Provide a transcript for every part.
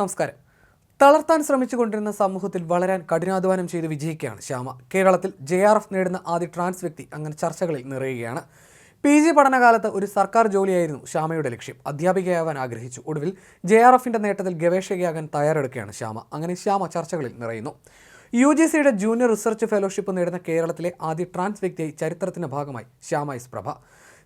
നമസ്കാരം. തളർത്താൻ ശ്രമിച്ചുകൊണ്ടിരുന്ന സമൂഹത്തിൽ വളരാൻ കഠിനാധ്വാനം ചെയ്ത് വിജയിക്കുകയാണ് ശ്യാമ. കേരളത്തിൽ ജെ ആർ എഫ് നേടുന്ന ആദ്യ ട്രാൻസ് വ്യക്തി അങ്ങനെ ചർച്ചകളിൽ നിറയുകയാണ്. പി ജി പഠനകാലത്ത് ഒരു സർക്കാർ ജോലിയായിരുന്നു ശ്യാമയുടെ ലക്ഷ്യം. അധ്യാപികയാവാൻ ആഗ്രഹിച്ചു. ഒടുവിൽ ജെ ആർ എഫിന്റെ നേട്ടത്തിൽ ഗവേഷകയാകാൻ തയ്യാറെടുക്കുകയാണ് ശ്യാമ. അങ്ങനെ ശ്യാമ ചർച്ചകളിൽ നിറയുന്നു. യു ജി സിയുടെ ജൂനിയർ റിസർച്ച് ഫെലോഷിപ്പ് നേടുന്ന കേരളത്തിലെ ആദ്യ ട്രാൻസ് വ്യക്തിയായി ചരിത്രത്തിന്റെ ഭാഗമായി ശ്യാമ എസ് പ്രഭ.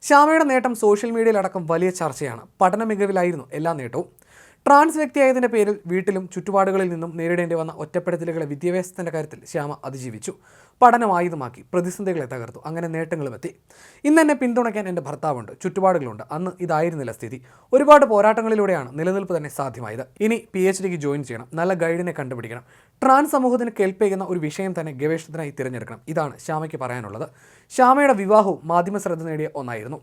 ശ്യാമയുടെ നേട്ടം സോഷ്യൽ മീഡിയയിലടക്കം വലിയ ചർച്ചയാണ്. പഠന മികവിലായിരുന്നു എല്ലാ നേട്ടവും. ട്രാൻസ് വ്യക്തിയായതിന്റെ പേരിൽ വീട്ടിലും ചുറ്റുപാടുകളിൽ നിന്നും നേരിടേണ്ടി വന്ന ഒറ്റപ്പെടുത്തലുകളെ വിദ്യാഭ്യാസത്തിന്റെ കാര്യത്തിൽ ശ്യാമ അതിജീവിച്ചു. പഠനം ആയുധമാക്കി പ്രതിസന്ധികളെ തകർത്തു അങ്ങനെ നേട്ടങ്ങളും എത്തി. ഇന്ന് എന്നെ പിന്തുണയ്ക്കാൻ എന്റെ ഭർത്താവുണ്ട് ചുറ്റുപാടുകളുണ്ട്. അന്ന് ഇതായിരുന്നില്ല സ്ഥിതി. ഒരുപാട് പോരാട്ടങ്ങളിലൂടെയാണ് നിലനിൽപ്പ് തന്നെ സാധ്യമായത്. ഇനി പി എച്ച് ഡിക്ക് ജോയിൻ ചെയ്യണം നല്ല ഗൈഡിനെ കണ്ടുപിടിക്കണം. ട്രാൻസ് സമൂഹത്തിന് കേൾപ്പിക്കുന്ന ഒരു വിഷയം തന്നെ ഗവേഷണത്തിനായി തിരഞ്ഞെടുക്കണം. ഇതാണ് ശ്യാമയ്ക്ക് പറയാനുള്ളത്. ശ്യാമയുടെ വിവാഹവും മാധ്യമ ശ്രദ്ധ നേടിയ ഒന്നായിരുന്നു.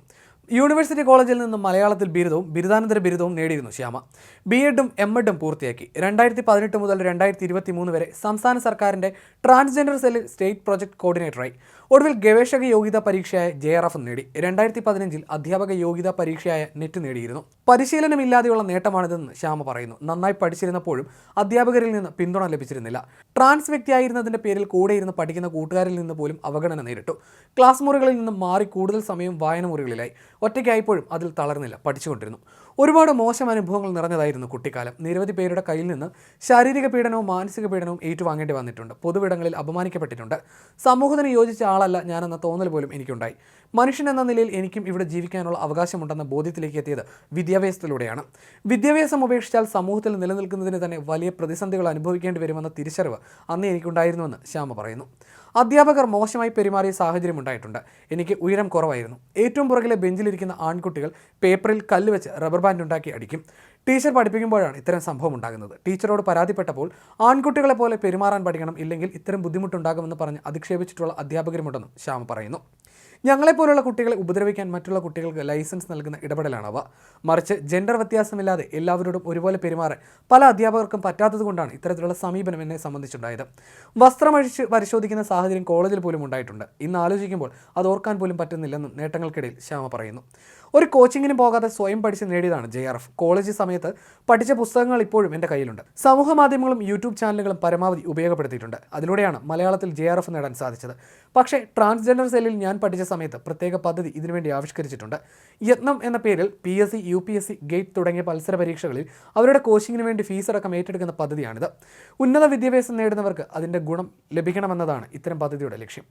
യൂണിവേഴ്സിറ്റി കോളേജിൽ നിന്നും മലയാളത്തിൽ ബിരുദവും ബിരുദാനന്തര ബിരുദവും നേടിയിരുന്നു ശ്യാമ. ബി എഡും എം എഡും പൂർത്തിയാക്കി. രണ്ടായിരത്തി പതിനെട്ട് മുതൽ രണ്ടായിരത്തി ഇരുപത്തി മൂന്ന് വരെ സംസ്ഥാന സർക്കാരിന്റെ ട്രാൻസ്ജെൻഡർ സെല്ലിൽ സ്റ്റേറ്റ് പ്രോജക്ട് കോർഡിനേറ്ററായി ഒടുവിൽ ഗവേഷക യോഗ്യതാ പരീക്ഷയായ ജെ ആർ എഫ് നേടി. രണ്ടായിരത്തി പതിനഞ്ചിൽ അധ്യാപക യോഗ്യതാ പരീക്ഷയായ നെറ്റ് നേടിയിരുന്നു. പരിശീലനമില്ലാതെയുള്ള നേട്ടമാണിതെന്ന് ശ്യാമ പറയുന്നു. നന്നായി പഠിച്ചിരുന്നപ്പോഴും അധ്യാപകരിൽ നിന്ന് പിന്തുണ ലഭിച്ചിരുന്നില്ല. ട്രാൻസ് വ്യക്തിയായിരുന്നതിന്റെ പേരിൽ കൂടെ ഇരുന്ന് പഠിക്കുന്ന കൂട്ടുകാരിൽ നിന്ന് പോലും അവഗണന നേരിട്ടു. ക്ലാസ് മുറികളിൽ നിന്ന് മാറി കൂടുതൽ സമയം വായന മുറികളിലായി. ഒറ്റയ്ക്കായപ്പോഴും അതിൽ തളർന്നില്ല. പഠിച്ചുകൊണ്ടിരുന്നു. ഒരുപാട് മോശം അനുഭവങ്ങൾ നിറഞ്ഞതായിരുന്നു കുട്ടിക്കാലം. നിരവധി പേരുടെ കയ്യിൽ നിന്ന് ശാരീരിക പീഡനവും മാനസിക പീഡനവും ഏറ്റുവാങ്ങേണ്ടി വന്നിട്ടുണ്ട്. പൊതുവിടങ്ങളിൽ അപമാനിക്കപ്പെട്ടിട്ടുണ്ട്. സമൂഹത്തിന് യോജിച്ച ആളല്ല ഞാനെന്ന തോന്നൽ പോലും എനിക്കുണ്ടായി. മനുഷ്യൻ എന്ന നിലയിൽ എനിക്കും ഇവിടെ ജീവിക്കാനുള്ള അവകാശമുണ്ടെന്ന ബോധ്യത്തിലേക്ക് എത്തിയത് വിദ്യാഭ്യാസത്തിലൂടെയാണ്. വിദ്യാഭ്യാസം ഉപേക്ഷിച്ചാൽ സമൂഹത്തിൽ നിലനിൽക്കുന്നതിന് തന്നെ വലിയ പ്രതിസന്ധികൾ അനുഭവിക്കേണ്ടി വരുമെന്ന തിരിച്ചറിവ് അന്ന് എനിക്കുണ്ടായിരുന്നുവെന്ന് ശ്യാമ പറയുന്നു. അധ്യാപകർ മോശമായി പെരുമാറിയ സാഹചര്യം ഉണ്ടായിട്ടുണ്ട്. എനിക്ക് ഉയരം കുറവായിരുന്നു. ഏറ്റവും പുറകിലെ ബെഞ്ചിലിരിക്കുന്ന ആൺകുട്ടികൾ പേപ്പറിൽ കല്ല് വെച്ച് റബ്ബർ ബാൻഡ് ഉണ്ടാക്കി അടിക്കും. ടീച്ചർ പഠിപ്പിക്കുമ്പോഴാണ് ഇത്തരം സംഭവം ഉണ്ടാകുന്നത്. ടീച്ചറോട് പരാതിപ്പെട്ടപ്പോൾ ആൺകുട്ടികളെ പോലെ പെരുമാറാൻ പഠിക്കണം ഇല്ലെങ്കിൽ ഇത്തരം ബുദ്ധിമുട്ടുണ്ടാകുമെന്ന് പറഞ്ഞ് അധിക്ഷേപിച്ചിട്ടുള്ള അധ്യാപകരുമുണ്ടെന്നും ശ്യാമ പറയുന്നു. ഞങ്ങളെപ്പോലുള്ള കുട്ടികളെ ഉപദ്രവിക്കാൻ മറ്റുള്ള കുട്ടികൾക്ക് ലൈസൻസ് നൽകുന്ന ഇടപെടലാണവ. മറിച്ച് ജെൻഡർ വ്യത്യാസമില്ലാതെ എല്ലാവരോടും ഒരുപോലെ പെരുമാറാൻ പല അധ്യാപകർക്കും പറ്റാത്തതുകൊണ്ടാണ് ഇത്തരത്തിലുള്ള സമീപനം എന്നെ സംബന്ധിച്ചുണ്ടായത്. വസ്ത്രമഴിച്ച് പരിശോധിക്കുന്ന സാഹചര്യം കോളേജിൽ പോലും ഉണ്ടായിട്ടുണ്ട്. ഇന്ന് ആലോചിക്കുമ്പോൾ അത് ഓർക്കാൻ പോലും പറ്റുന്നില്ലെന്നും നേട്ടങ്ങൾക്കിടയിൽ ശ്യാമ പറയുന്നു. ഒരു കോച്ചിങ്ങിന് പോകാതെ സ്വയം പഠിച്ച് നേടിയതാണ് ജെ ആർ എഫ്. കോളേജ് സമയത്ത് പഠിച്ച പുസ്തകങ്ങൾ ഇപ്പോഴും എന്റെ കയ്യിലുണ്ട്. സമൂഹ മാധ്യമങ്ങളും യൂട്യൂബ് ചാനലുകളും പരമാവധി ഉപയോഗപ്പെടുത്തിയിട്ടുണ്ട്. അതിലൂടെയാണ് മലയാളത്തിൽ ജെ ആർ എഫ് നേടാൻ സാധിച്ചത്. പക്ഷേ ട്രാൻസ്ജെൻഡർ സെല്ലിൽ ഞാൻ പഠിച്ച സമയത്ത് പ്രത്യേക പദ്ധതി ഇതിനുവേണ്ടി ആവിഷ്കരിച്ചിട്ടുണ്ട്. യത്നം എന്ന പേരിൽ P S C U P S C GATE തുടങ്ങിയ മത്സര പരീക്ഷകളിൽ അവരുടെ കോച്ചിങ്ങിന് വേണ്ടി ഫീസ് അടക്കം ഏറ്റെടുക്കുന്ന പദ്ധതിയാണിത്. ഉന്നത വിദ്യാഭ്യാസം നേടുന്നവർക്ക് അതിന്റെ ഗുണം ലഭിക്കണമെന്നതാണ് ഇത്തരം പദ്ധതിയുടെ ലക്ഷ്യം.